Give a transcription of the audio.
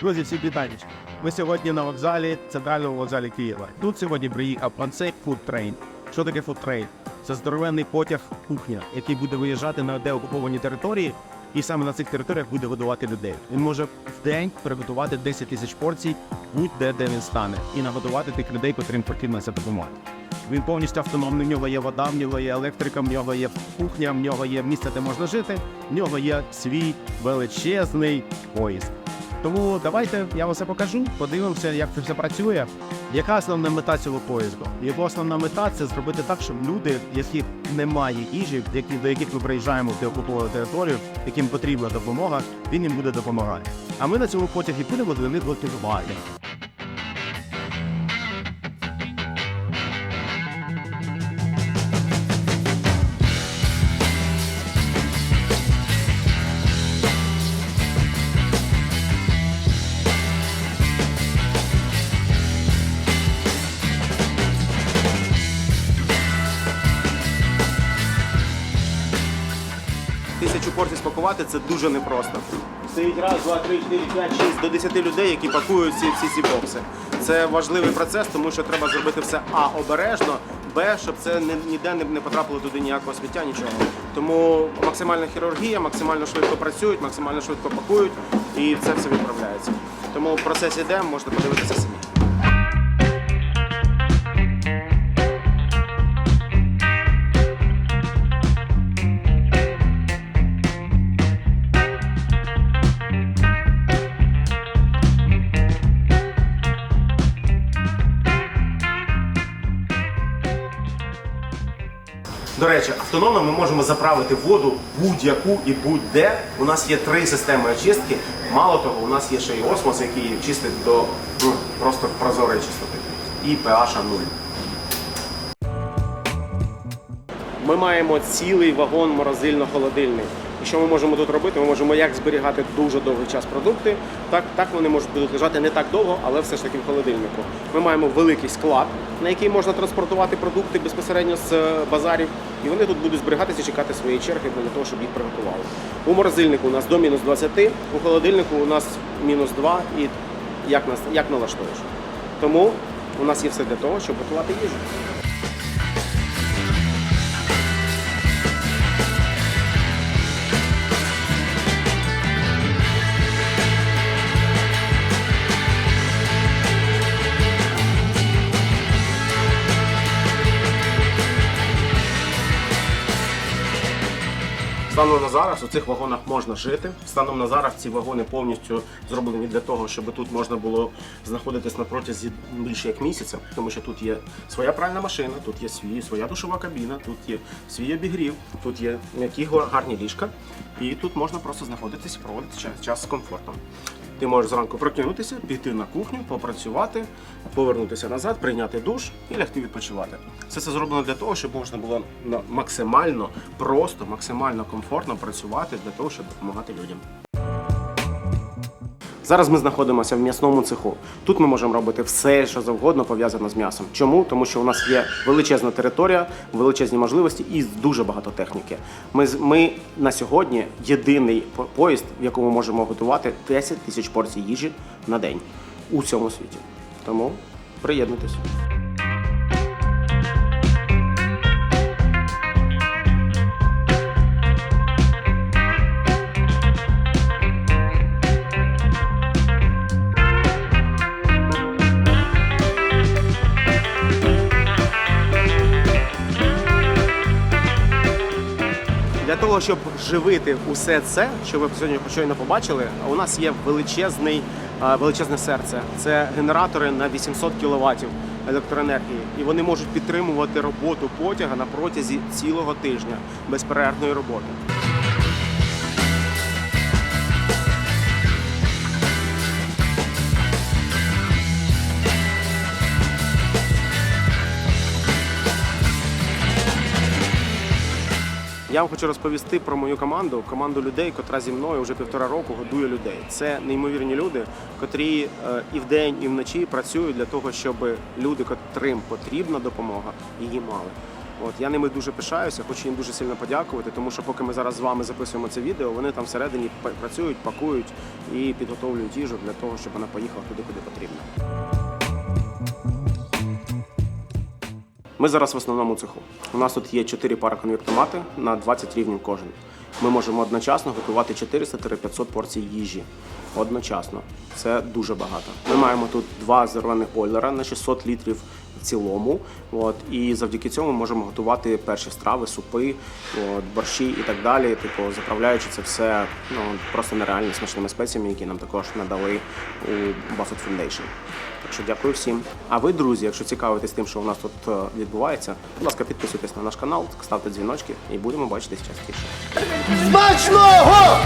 Друзі, всі вітання. Ми сьогодні на вокзалі, центральному вокзалі Києва. Тут сьогодні приїхав концепт Train. Що таке Train? Це здоровенний потяг кухня, який буде виїжджати на деокуповані території, і саме на цих територіях буде годувати людей. Він може в день приготувати 10 тисяч порцій будь-де, де він стане, і нагодувати тих людей, котрим потрібна ця допомога. Він повністю автономний, в нього є вода, в нього є електрика, в нього є кухня, в нього є місце, де можна жити, в нього є свій величезний поїзд. Тому давайте я вам все покажу, подивимося, як це все працює. Яка основна мета цього поїзду? Його основна мета це зробити так, щоб люди, яких немає їжі, які, до яких ми приїжджаємо в деокуповану територію, яким потрібна допомога, він їм буде допомагати. А ми на цьому потягі будемо до них готувати. Порцій спакувати це дуже непросто. Стоїть раз, два, три, чотири, п'ять, шість до десяти людей, які пакують всі, всі ці бокси. Це важливий процес, тому що треба зробити все а обережно, б, щоб це ніде не, потрапило туди ніякого сміття, нічого. Тому максимальна хірургія, максимально швидко працюють, максимально швидко пакують, і це все відправляється. Тому процес іде, можете подивитися самі. До речі, автономно ми можемо заправити воду будь-яку і будь-де. У нас є три системи очистки. Мало того, у нас є ще й осмос, який чистить до ну, просто прозорої чистоти. І pH 0. Ми маємо цілий вагон морозильно-холодильний. І що ми можемо тут робити? Ми можемо як зберігати дуже довгий час продукти, так, так вони можуть будуть лежати не так довго, але все ж таки в холодильнику. Ми маємо великий склад, на який можна транспортувати продукти безпосередньо з е, базарів, і вони тут будуть зберігатися чекати своєї черги для того, щоб їх приготували. У морозильнику у нас до мінус 20, у холодильнику у нас мінус 2 і як, нас, як налаштуєш. Тому у нас є все для того, щоб готувати їжу. Станом на зараз у цих вагонах можна жити. Станом на зараз ці вагони повністю зроблені для того, щоб тут можна було знаходитись на протязі більше як місяця, тому що тут є своя пральна машина, тут є свій, своя душова кабіна, тут є свій обігрів, тут є м'які гарні ліжка, і тут можна просто знаходитись і проводити час, час з комфортом. Ти можеш зранку прокинутися, піти на кухню, попрацювати, повернутися назад, прийняти душ і лягти відпочивати. Все це зроблено для того, щоб можна було максимально просто, максимально комфортно працювати для того, щоб допомагати людям. Зараз ми знаходимося в м'ясному цеху. Тут ми можемо робити все, що завгодно пов'язано з м'ясом. Чому? Тому що у нас є величезна територія, величезні можливості і дуже багато техніки. Ми, ми на сьогодні єдиний по- поїзд, в якому можемо готувати 10 тисяч порцій їжі на день у всьому світі. Тому приєднуйтесь. Для того, щоб живити усе це, що ви сьогодні щойно побачили, у нас є величезний, е, величезне серце. Це генератори на 800 кВт електроенергії, і вони можуть підтримувати роботу потяга на протязі цілого тижня безперервної роботи. Я вам хочу розповісти про мою команду, команду людей, котра зі мною вже півтора року годує людей. Це неймовірні люди, котрі е, і вдень, і вночі працюють для того, щоб люди, котрим потрібна допомога, її мали. От я ними дуже пишаюся, хочу їм дуже сильно подякувати, тому що поки ми зараз з вами записуємо це відео, вони там всередині працюють, пакують і підготовлюють їжу для того, щоб вона поїхала туди, куди потрібно. Ми зараз в основному цеху. У нас тут є 4 пари конвектомати на 20 рівнів кожен. Ми можемо одночасно готувати 400-500 порцій їжі. Одночасно. Це дуже багато. Ми маємо тут два зерваних бойлера на 600 літрів цілому. От, і завдяки цьому ми можемо готувати перші страви, супи, от, борщі і так далі. Типу, заправляючи це все ну, просто нереально смачними спеціями, які нам також надали у Buffett Foundation. Так що дякую всім. А ви, друзі, якщо цікавитесь тим, що у нас тут е, відбувається, будь ласка, підписуйтесь на наш канал, ставте дзвіночки і будемо бачитись частіше. Смачного!